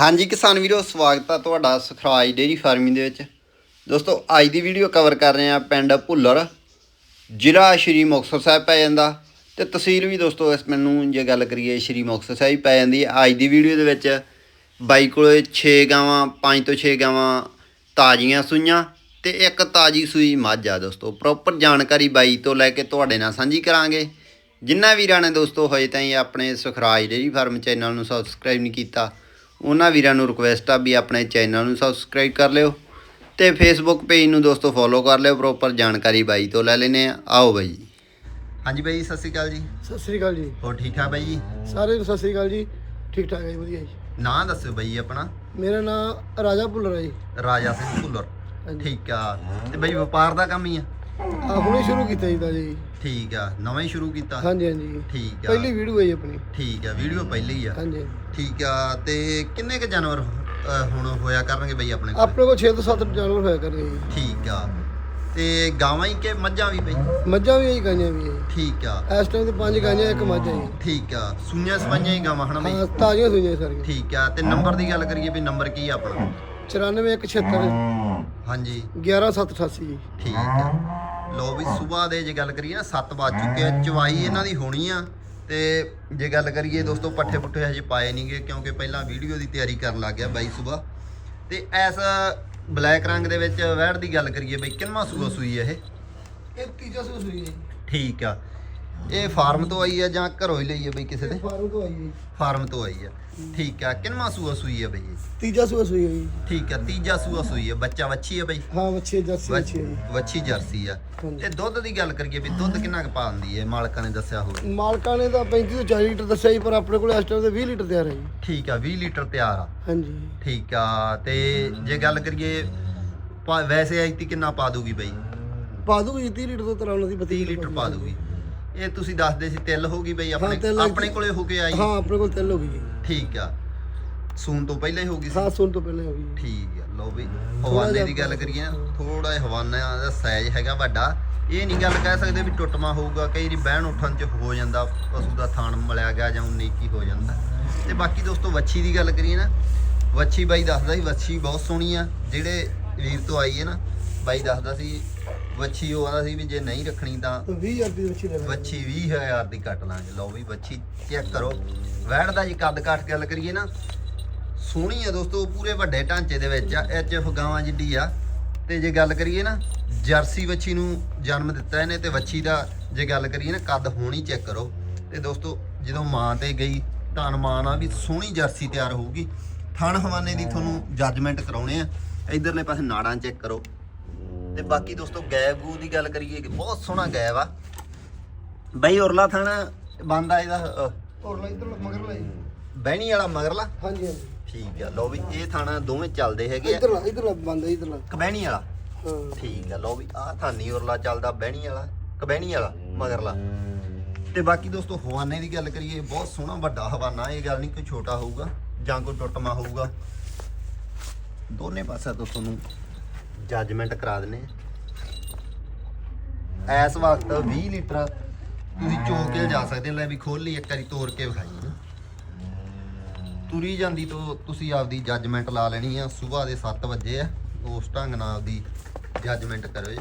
ਹਾਂਜੀ ਕਿਸਾਨ ਵੀਰੋ, ਸਵਾਗਤ ਆ ਤੁਹਾਡਾ ਸੁਖਰਾਜ ਡੇਰੀ ਫਾਰਮਿੰਗ ਦੇ ਵਿੱਚ। ਦੋਸਤੋ, ਅੱਜ ਦੀ ਵੀਡੀਓ ਕਵਰ ਕਰ ਰਹੇ ਹਾਂ ਪਿੰਡ ਭੁੱਲਰ, ਜ਼ਿਲ੍ਹਾ ਸ਼੍ਰੀ ਮੁਕਤਸਰ ਸਾਹਿਬ ਪੈ ਜਾਂਦਾ। ਤੇ ਤਹਿਸੀਲ ਵੀ ਦੋਸਤੋ, ਇਸ ਮੈਨੂੰ ਜੇ ਗੱਲ ਕਰੀਏ ਸ਼੍ਰੀ ਮੁਕਤਸਰ ਸਾਹਿਬ ਪੈ ਜਾਂਦੀ ਹੈ ਅੱਜ ਦੀ ਵੀਡੀਓ ਦੇ ਵਿੱਚ ਬਾਈ ਕੋਲੇ 6 ਗਾਵਾਂ 5 ਤੋਂ 6 ਗਾਵਾਂ ਤਾਜ਼ੀਆਂ ਸੂਈਆਂ ਤੇ ਇੱਕ ਤਾਜ਼ੀ ਸੂਈ ਮੱਝ ਆ ਦੋਸਤੋ। ਪ੍ਰੋਪਰ ਜਾਣਕਾਰੀ ਬਾਈ ਤੋਂ ਲੈ ਕੇ ਤੁਹਾਡੇ ਨਾਲ ਸਾਂਝੀ ਕਰਾਂਗੇ। ਜਿਨ੍ਹਾਂ ਵੀਰਾਂ ਨੇ ਦੋਸਤੋ ਹੋਏ ਤਾਂ ਆਪਣੇ ਸੁਖਰਾਜ ਡੇਰੀ ਫਾਰਮ ਚੈਨਲ ਨੂੰ ਸਬਸਕ੍ਰਾਈਬ ਨਹੀਂ ਕੀਤਾ ਉਹਨਾਂ ਵੀਰਾਂ ਨੂੰ ਰਿਕੁਐਸਟ ਆ ਵੀ ਆਪਣੇ ਚੈਨਲ ਨੂੰ ਸਬਸਕ੍ਰਾਈਬ ਕਰ ਲਿਓ ਤੇ ਫੇਸਬੁੱਕ ਪੇਜ ਨੂੰ ਦੋਸਤੋ ਫੋਲੋ ਕਰ ਲਿਓ ਪ੍ਰੋਪਰ ਜਾਣਕਾਰੀ ਬਾਈ ਤੋਂ ਲੈ ਲੈਨੇ ਆ ਆਓ ਬਾਈ ਹਾਂਜੀ ਬਾਈ ਸਤਿ ਸ਼੍ਰੀ ਅਕਾਲ ਜੀ। ਸਤਿ ਸ੍ਰੀ ਅਕਾਲ ਜੀ। ਹੋਰ ਠੀਕ ਠਾਕ ਬਾਈ ਜੀ? ਸਾਰਿਆਂ ਨੂੰ ਸਤਿ ਸ੍ਰੀ ਅਕਾਲ ਜੀ। ਠੀਕ ਠਾਕ ਹੈ ਜੀ ਵਧੀਆ ਜੀ। ਨਾਂ ਦੱਸਿਓ ਬਾਈ ਆਪਣਾ। ਮੇਰਾ ਨਾਮ ਰਾਜਾ ਭੁੱਲਰ ਹੈ ਜੀ। ਰਾਜਾ ਸਿੰਘ ਭੁੱਲਰ। ਹਾਂਜੀ। ਠੀਕ ਆ। ਤੇ ਬਾਈ ਵਪਾਰ ਦਾ ਕੰਮ ਹੀ ਆ? ਆ ਹੁਣੇ ਸ਼ੁਰੂ ਕੀਤਾ ਜੀ ਤਾਂ ਜੀ। ਠੀਕ ਆ ਨਵਾਂ ਹੀ ਸ਼ੁਰੂ ਕੀਤਾ? ਹਾਂਜੀ ਹਾਂਜੀ। ਠੀਕ ਆ। ਪਹਿਲੀ ਵੀਡੀਓ ਹੈ ਜੀ ਆਪਣੀ। ਠੀਕ ਆ ਵੀਡੀਓ ਪਹਿਲੀ ਆ। ਹਾਂਜੀ ਠੀਕ ਆ ਤੇ ਕਿੰਨੇ ਕ ਜਾਨਵਰ ਅ, ਹੁਣ ਹੋਇਆ ਕਰਨਗੇ ਬਈ ਆਪਣੇ ਕੋਲ? ਆਪਣੇ ਕੋਲ 6 ਤੋਂ 7 ਜਾਨਵਰ ਹੋਇਆ ਕਰਦੇ ਜੀ। ਠੀਕ ਆ। ਤੇ ਗਾਵਾਂ ਹੀ ਕਿ ਮੱਝਾਂ ਵੀ ਬਈ? ਮੱਝਾਂ ਵੀ ਹੈ ਜੀ ਗਾਈਆਂ ਵੀ ਹੈ ਜੀ। ਠੀਕ ਆ। ਇਸ ਟਾਈਮ ਤੇ ਪੰਜ ਗਾਈਆਂ ਇੱਕ ਮੱਝ ਹੈ ਜੀ। ਠੀਕ ਆ ਸੂਈਆਂ ਸਵਾਈਆਂ ਹੀ ਗਾਵਾਂ ਹਨਾ ਬਈ? ਹਾਂ ਤਾਜ਼ੀਆਂ ਸੂਈਆਂ ਸਾਰੀਆਂ। ਠੀਕ ਆ ਤੇ ਨੰਬਰ ਦੀ ਗੱਲ ਕਰੀਏ ਵੀ ਨੰਬਰ ਕੀ ਆ ਆਪਣਾ? 94 ਹਾਂਜੀ। 11788 ਜੀ। ਠੀਕ ਆ। ਲੋ ਵੀ ਸਵੇਰ ਦੇ ਜੇ ਗੱਲ ਕਰੀਏ ਨਾ 7 ਵੱਜ ਚੁੱਕੇ ਆ ਚਵਾਈ ਇਹਨਾਂ ਦੀ ਹੋਣੀ ਆ। ਤੇ ਜੇ ਗੱਲ ਕਰੀਏ ਦੋਸਤੋ ਪੱਠੇ ਪੁੱਠੇ ਹਜੇ ਪਾਏ ਨਹੀਂਗੇ ਕਿਉਂਕਿ ਪਹਿਲਾਂ ਵੀਡੀਓ ਦੀ ਤਿਆਰੀ ਕਰਨ ਲੱਗ ਗਿਆ ਬਾਈ ਸਵੇਰ ਤੇ ਐਸ ਬਲੈਕ ਰੰਗ ਦੇ ਵਿੱਚ ਵੈੜ ਦੀ ਗੱਲ ਕਰੀਏ ਬਈ ਕਿੰਨਵਾਂ ਸੂਆ ਸੂਈ ਇਹ? ਇਹ ਤੀਜਾ ਸੂਈ ਹੈ ਠੀਕ ਆ। ਇਹ ਫਾਰਮ ਤੋਂ ਆਈ ਆ ਜਾਂ ਘਰੋਂ ਹੀ ਲਈ ਆ ਬਈ ਕਿਸੇ ਦੇ? ਫਾਰਮ ਤੋਂ ਆਈ ਹੈ ਫਾਰਮ ਤੋਂ ਆਈ ਆ। ਠੀਕ ਆ ਕਿੰਨਵਾਂ ਸੂਆ ਸੂਈ ਆ ਬਈ ਇਹ? ਤੀਜਾ ਸੂ ਸੂਈ ਹੈ ਜੀ। ਠੀਕ ਆ ਤੀਜਾ ਸੂਆ ਸੂਈ ਆ। ਬੱਚਾ ਵੱਛੀ ਆ ਬਈ? ਹਾਂ ਬੱਚੇ ਜਰਸੀ ਬੱਚੇ ਹੈ ਵੱਛੀ ਜਰਸੀ ਆ। ਹਾਂਜੀ। ਤੇ ਦੁੱਧ ਦੀ ਗੱਲ ਕਰੀਏ ਵੀ ਦੁੱਧ ਕਿੰਨਾ ਕੁ ਪਾਉਂਦੀ ਹੈ ਮਾਲਕਾਂ ਨੇ ਦੱਸਿਆ ਹੋਵੇ। ਮਾਲਕਾਂ ਨੇ ਤਾਂ 35 ਤੋਂ 40 ਲੀਟਰ ਦੱਸਿਆ ਜੀ ਪਰ ਆਪਣੇ ਕੋਲ ਇਸ ਟਾਈਮ ਤੇ 20 ਲੀਟਰ ਤਿਆਰ ਹੈ ਜੀ। ਠੀਕ ਆ 20 ਲੀਟਰ ਤਿਆਰ ਆ। ਹਾਂਜੀ। ਠੀਕ ਆ ਤੇ ਜੇ ਗੱਲ ਕਰੀਏ ਪਾ- ਵੈਸੇ ਐਤੀ ਕਿੰਨਾ ਪਾ ਦੂਗੀ ਬਈ? ਪਾ ਦੂਗੀ ਜੀ 30 ਲੀਟਰ ਤੋਂ ਤਰਾਉਣ ਦੀ 30 ਲੀਟਰ ਪਾ ਦੂਗੀ। ਇਹ ਤੁਸੀਂ ਦੱਸਦੇ ਸੀ ਤਿਲ ਹੋਗੀ ਬਈ ਆਪਣੇ ਤਿੱਲ- ਆਪਣੇ ਕੋਲੇ ਹੋ ਕੇ ਆਈ। ਹਾਂ ਆਪਣੇ ਕੋਲ ਤਿੰਨ ਹੋ ਗਈ ਜੀ। ਠੀਕ ਆ। ਸੂਨ ਤੋਂ ਪਹਿਲਾਂ ਹੀ ਹੋ ਗਈ ਸੀ? ਹਾਂ ਸੁਣ ਤੋਂ ਪਹਿਲਾਂ ਹੋ ਗਈ ਜੀ। ਠੀਕ ਆ ਲਓ ਬਈ ਹਵਾਨੇ ਦੀ ਗੱਲ ਕਰੀਏ ਥੋੜਾ ਜਿਹਾ ਹਵਾਨਾ ਦਾ ਸਾਈਜ਼ ਹੈਗਾ ਵੱਡਾ। ਇਹ ਨਹੀਂ ਗੱਲ ਕਹਿ ਸਕਦੇ ਵੀ ਟੁੱਟਮਾ ਹੋਊਗਾ ਕਈ ਵਾਰੀ ਬਹਿਣ ਉੱਠਣ ਚ ਹੋ ਜਾਂਦਾ ਪਸ਼ੂ ਦਾ ਥਾਣ ਮਲਿਆ ਗਿਆ ਜਾਂ ਉਨੀ ਕੀ ਹੋ ਜਾਂਦਾ। ਤੇ ਬਾਕੀ ਦੋਸਤੋ ਵੱਛੀ ਦੀ ਗੱਲ ਕਰੀਏ ਨਾ ਵੱਛੀ ਬਾਈ ਦੱਸਦਾ ਸੀ ਵੱਛੀ ਬਹੁਤ ਸੋਹਣੀ ਆ। ਜਿਹੜੇ ਵੀਰ ਤੋਂ ਆਈ ਹੈ ਨਾ ਬਾਈ ਦੱਸਦਾ ਸੀ ਵੱਛੀ ਉਹ ਆਦਾ ਸੀ ਵੀ ਜੇ ਨਹੀਂ ਰੱਖਣੀ ਤਾਂ ਤਾਂ 20000 ਦੀ ਵੱਛੀ ਲੈ ਲੈ ਵੱਛੀ 20000 ਦੀ ਕੱਟ ਲਾਂਗੇ। ਲਓ ਵੀ ਵੱਛੀ ਚੈੱਕ ਕਰੋ। ਵੈੜ ਦਾ ਜੀ ਕੱਦ ਕੱਟ ਗੱਲ ਕਰੀਏ ਨਾ ਸੋਹਣੀ ਆ ਦੋਸਤੋ ਪੂਰੇ ਵੱਡੇ ਢਾਂਚੇ ਦੇ ਵਿੱਚ ਆ ਐਚ ਐਫ ਗਾਵਾਂ ਜਿੱਡੀ ਆ। ਤੇ ਜੇ ਗੱਲ ਕਰੀਏ ਨਾ ਜਰਸੀ ਵੱਛੀ ਨੂੰ ਜਨਮ ਦਿੱਤਾ ਇਹਨੇ ਤੇ ਵੱਛੀ ਦਾ ਜੇ ਗੱਲ ਕਰੀਏ ਨਾ ਕੱਦ ਹੋਣੀ ਚੈੱਕ ਕਰੋ। ਤੇ ਦੋਸਤੋ ਜਦੋਂ ਮਾਂ ਤੇ ਗਈ ਧਨ ਮਾਂ ਨਾਲ ਵੀ ਸੋਹਣੀ ਜਰਸੀ ਤਿਆਰ ਹੋਊਗੀ। ਥਣ ਹਵਾਨੇ ਦੀ ਤੁਹਾਨੂੰ ਜੱਜਮੈਂਟ ਕਰਾਉਣੇ ਆ। ਇਧਰਲੇ ਪਾਸੇ ਨਾੜਾਂ ਚੈੱਕ ਕਰੋ। ਤੇ ਬਾਕੀ ਦੋਸਤੋ ਗੈਬ ਗੂ ਦੀ ਗੱਲ ਕਰੀਏ ਕਿ ਬਹੁਤ ਸੋਹਣਾ ਗੈਬ ਆ। ਬਈ ਉਰਲਾ ਥਣ ਬੰਦਾ ਇਹਦਾ ਲੈ ਇਧਰ ਮਗਰ ਲੈ ਬਹਿਣੀ ਵਾਲਾ ਮਗਰਲਾ? ਹਾਂਜੀ ਹਾਂਜੀ। ਠੀਕ ਆ ਲਓ ਵੀ ਇਹ ਥਾਣਾ ਦੋਵੇਂ ਚੱਲਦੇ ਹੈਗੇ ਆ। ਇਧਰ ਲਾ ਇਧਰ ਲਾ ਬੰਦ ਇਧਰ ਲਾ ਕਬਹਿਣੀ ਵਾਲਾ? ਹਾਂ। ਠੀਕ ਆ ਲਓ ਵੀ ਆਹ ਥਾਨੀ ਉਰਲਾ ਚੱਲਦਾ ਬਹਿਣੀ ਵਾਲਾ ਕਬਹਿਣੀ ਵਾਲਾ ਮਗਰਲਾ। ਤੇ ਬਾਕੀ ਦੋਸਤੋ ਹਵਾਨੇ ਦੀ ਗੱਲ ਕਰੀਏ ਬਹੁਤ ਸੋਹਣਾ ਵੱਡਾ ਹਵਾਨਾ ਇਹ ਗੱਲ ਨਹੀਂ ਕੋਈ ਛੋਟਾ ਹੋਊਗਾ ਜਾਂ ਕੋਈ ਟੁੱਟਮਾ ਹੋਊਗਾ। ਦੋਨੇ ਪਾਸੇ ਤੋਂ ਤੁਹਾਨੂੰ ਜੱਜਮੈਂਟ ਕਰਾ ਦਿੰਨੇ ਆ। ਇਸ ਵਕਤ 20 ਲੀਟਰ ਤੁਸੀਂ ਚੋ ਕੇ ਜਾ ਸਕਦੇ ਹੋ। ਲੈ ਵੀ ਖੋਲ ਲਈ, ਇੱਕ ਵਾਰੀ ਤੋੜ ਕੇ ਵਿਖਾਈ। ਨਾ ਤੁਰੀ ਜਾਂਦੀ ਤੋਂ ਤੁਸੀਂ ਆਪਦੀ ਜੱਜਮੈਂਟ ਲਾ ਲੈਣੀ ਆ, ਸਵੇਰ ਦੇ 7 ਵਜੇ ਆ, ਉਸ ਢੰਗ ਨਾਲ ਆਪਦੀ ਜੱਜਮੈਂਟ ਕਰੋ ਜੀ।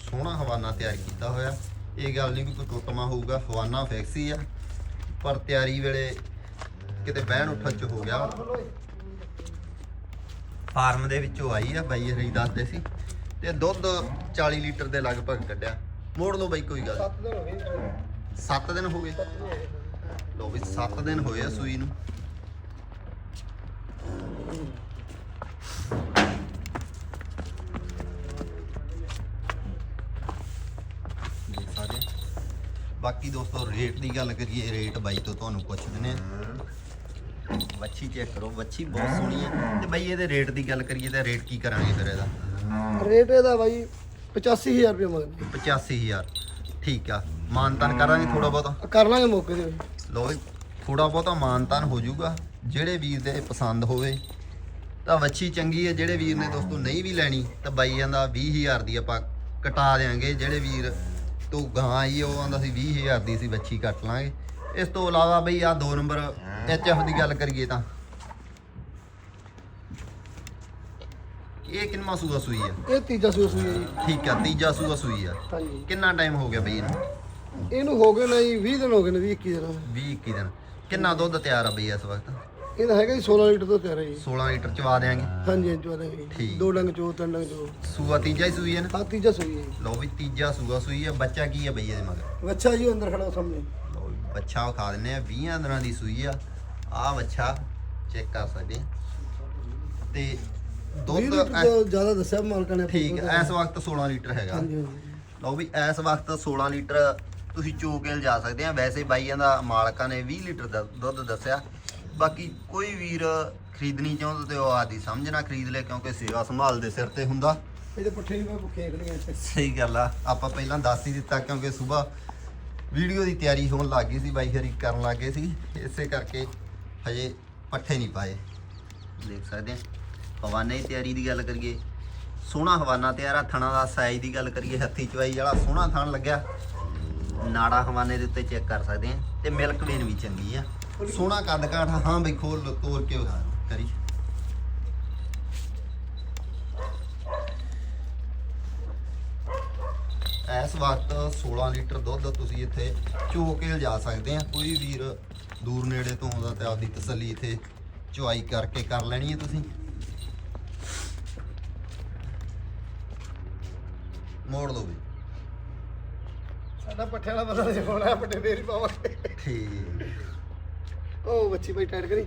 ਸੋਹਣਾ ਹਵਾਨਾ ਤਿਆਰ ਕੀਤਾ ਹੋਇਆ। ਇਹ ਗੱਲ ਨਹੀਂ ਵੀ ਕੋਈ ਟੁੱਟਮਾ ਹੋਊਗਾ, ਹਵਾਨਾ ਫਿਕਸ ਹੀ ਆ, ਪਰ ਤਿਆਰੀ ਵੇਲੇ ਕਿਤੇ ਬਹਿਣ ਉੱਠਣ ਚ ਹੋ ਗਿਆ। ਫਾਰਮ ਦੇ ਵਿੱਚੋਂ ਆਈ ਆ ਬਾਈ ਹਰੀ ਦੱਸਦੇ ਸੀ। ਤੇ ਦੁੱਧ 40 ਲੀਟਰ ਦੇ ਲਗਭਗ ਕੱਢਿਆ। ਮੋੜ ਲਓ ਬਾਈ ਕੋਈ ਗੱਲ 7 ਦਿਨ ਹੋ ਗਏ। 7 ਦਿਨ ਹੋ ਗਏ। ਲੋ ਵੀ 7 ਦਿਨ ਹੋਏ ਆ ਸੂਈ ਨੂੰ। ਬਾਕੀ ਦੋਸਤੋ ਰੇਟ ਦੀ ਗੱਲ ਕਰੀਏ ਰੇਟ ਬਾਈ ਤੋਂ ਤੁਹਾਨੂੰ ਪੁੱਛ ਦਿੰਨੇ ਆ। ਵੱਛੀ ਚੈੱਕ ਕਰੋ ਵੱਛੀ ਬਹੁਤ ਸੋਹਣੀ ਹੈ। ਤੇ ਬਾਈ ਇਹਦੇ ਰੇਟ ਦੀ ਗੱਲ ਕਰੀਏ ਤਾਂ ਰੇਟ ਕੀ ਕਰਾਂਗੇ ਫਿਰ ਇਹਦਾ? ਰੇਟ ਇਹਦਾ ਬਾਈ 85000 ਰੁਪਏ ਮੰਗਦੇ 85000 ਠੀਕ ਆ। ਮਾਨਤਾਨ ਕਰਾਂਗੇ ਥੋੜਾ ਬਹੁਤਾ? ਕਰ ਲਾਂਗੇ ਮੌਕੇ ਤੇ। ਲੋ ਥੋੜਾ ਬਹੁਤਾ ਮਾਨਤਾਨ ਹੋ ਜਾਊਗਾ। ਜਿਹੜੇ ਵੀਰ ਦੇ ਪਸੰਦ ਹੋਵੇ ਤਾਂ ਵੱਛੀ ਚੰਗੀ ਹੈ। ਜਿਹੜੇ ਵੀਰ ਨੇ ਦੋਸਤੋ ਨਹੀਂ ਵੀ ਲੈਣੀ ਤਾਂ ਬਾਈ ਕਹਿੰਦਾ 20000 ਦੀ ਆਪਾਂ ਕਟਾ ਦੇਾਂਗੇ ਜਿਹੜੇ ਵੀਰ ਤੋਂ ਗਾਂ ਆਈ ਉਹ ਆਂਦਾ ਸੀ 20000 ਦੀ ਸੀ ਵੱਛੀ ਕੱਟ ਲਾਂਗੇ। ਇਸ ਤੋਂ ਇਲਾਵਾ ਬਈ ਆ ਦੋ ਨੰਬਰ ਐਚ ਐਫ ਦੀ ਗੱਲ ਕਰੀਏ ਤਾਂ। ਇਹ ਕਿੰਨਾ ਸੂਆ ਸੂਈ ਆ? ਇਹ ਤੀਜਾ ਸੂਆ ਸੂਈ ਜੀ। ਠੀਕ ਆ ਤੀਜਾ ਸੂਆ ਸੂਈ ਆ। ਹਾਂਜੀ। ਕਿੰਨਾ ਟਾਈਮ ਹੋ ਗਿਆ ਬਈ ਇਹਨੂੰ? ਇਹਨੂੰ ਹੋ ਗਏ ਨੇ ਜੀ 20 ਦਿਨ ਹੋ ਗਏ ਨੇ 20 21 ਦਿਨ 20 21 ਦਿਨ। ਕਿੰਨਾ ਦੁੱਧ ਤਿਆਰ ਆ ਬਈ ਇਸ ਵਕਤ? ਇਹਦਾ ਹੈਗਾ ਜੀ 16 ਲੀਟਰ ਤੋਂ ਤਿਆਰ ਹੈ ਜੀ। 16 ਲੀਟਰ ਚਵਾ ਦੇਾਂਗੇ ਹਾਂਜੀ ਹਾਂਜੀ ਚੋਦਾ ਜੀ। ਠੀਕ। ਦੋ ਡੰਗ ਚੋ ਤਿੰਨ ਡੰਗ ਚੋ ਸੂਆ ਤੀਜਾ ਹੀ ਸੂਈ ਹੈ ਨਾ? ਆ ਤੀਜਾ ਸੂਈ ਹੈ ਜੀ। ਲਓ ਵੀ ਤੀਜਾ ਸੂਆ ਸੂਈ ਆ। ਬੱਚਾ ਕੀ ਆ ਬਈ ਇਹਦੇ ਮਗਰ? ਬੱਚਾ ਜੀ ਉਹ ਅੰਦਰ ਖੜਾ ਸਾਹਮਣੇ। ਲਓ ਵੀ ਬੱਚਾ ਵਿਖਾ ਦਿੰਨੇ ਆ। 20 ਦਿਨਾਂ ਦੀ ਸੂਈ ਆ। ਆ ਬੱਚਾ ਚੈੱਕ ਕਰ ਸਕਦੇ। ਤੇ 20 ਦੁੱਧ ਜ਼ਿਆਦਾ ਦੱਸਿਆ ਮਾਲਕਾਂ ਨੇ ਠੀਕ ਇਸ ਵਕਤ 16 ਲੀਟਰ ਹੈਗਾ। ਲਓ ਵੀ ਇਸ ਵਕਤ 16 ਲੀਟਰ ਤੁਸੀਂ ਚੋ ਕੇ ਲਿਜਾ ਸਕਦੇ ਆ ਵੈਸੇ ਬਾਈਆਂ ਦਾ ਮਾਲਕਾਂ ਨੇ 20 ਲੀਟਰ ਦਾ ਦੁੱਧ ਦੱਸਿਆ। ਬਾਕੀ ਕੋਈ ਵੀਰ ਖਰੀਦਣੀ ਚਾਹੁੰਦਾ ਤੇ ਉਹ ਆਦੀ ਸਮਝ ਨਾ ਖਰੀਦ ਲੈ ਕਿਉਂਕਿ ਸੇਵਾ ਸੰਭਾਲ ਦੇ ਸਿਰ ਤੇ ਹੁੰਦਾ। ਇਹਦੇ ਪੁੱਠੇ ਮੈਂ ਭੁੱਖੇ ਖੜੀਆਂ ਇੱਥੇ। ਸਹੀ ਗੱਲ ਆ। ਆਪਾਂ ਪਹਿਲਾਂ ਦੱਸ ਹੀ ਦਿੱਤਾ ਕਿਉਂਕਿ ਸਵੇਰ ਵੀਡੀਓ ਦੀ ਤਿਆਰੀ ਹੋਣ ਲੱਗ ਗਈ ਸੀ। ਬਾਈ ਹਰੀ ਕਰਨ ਲੱਗ ਸੀ। ਇਸੇ ਕਰਕੇ ਹਜੇ ਪੱਠੇ ਨਹੀਂ ਪਾਏ। ਦੇਖ ਸਕਦੇ ਆ ਹਵਾਨੇ ਦੀ ਤਿਆਰੀ ਦੀ ਗੱਲ ਕਰੀਏ। ਸੋਹਣਾ ਹਵਾਨਾ ਤਿਆਰ ਆ, ਥਣਾ ਦਾ ਸਾਈਜ਼ ਦੀ ਗੱਲ ਕਰੀਏ, ਹੱਥੀ ਚਵਾਈ ਵਾਲਾ ਸੋਹਣਾ ਥਣ ਲੱਗਿਆ। ਨਾੜਾ ਹਵਾਨੇ ਦੇ ਉੱਤੇ ਚੈੱਕ ਕਰ ਸਕਦੇ ਆ ਤੇ ਮਿਲਕ ਵੇਨ ਵੀ ਚੰਗੀ ਆ। ਸੋਹਣਾ ਕੱਦ ਕਾਠ ਹਾਂ ਬਈ, ਖੋਲ ਤੋਰ ਕੇ ਵਿਖਾ ਕਰੀ। ਇਸ ਵਕਤ 16 ਲੀਟਰ ਦੁੱਧ ਤੁਸੀਂ ਇੱਥੇ ਚੋ ਕੇ ਲਿਜਾ ਸਕਦੇ ਆ ਕੋਈ ਵੀਰ ਦੂਰ ਨੇੜੇ ਤੋਂ ਆਉਂਦਾ ਤੇ ਆਪਦੀ ਤਸੱਲੀ ਇੱਥੇ ਚੁਆਈ ਕਰਕੇ ਕਰ ਲੈਣੀ ਹੈ ਤੁਸੀਂ। ਮੋੜ ਲਓ ਵੀ। ਸਾਡਾ ਪੱਠੇ ਵਾਲਾ ਬੰਦਾ ਜੇ ਹੋਣਾ ਪੱਠੇ ਫੇਰ ਹੀ ਪਾਵਾਂਗੇ। ਠੀਕ। ਉਹ ਬੱਚੀ ਭਾਈ ਟਾਈਟ ਕਰੀ।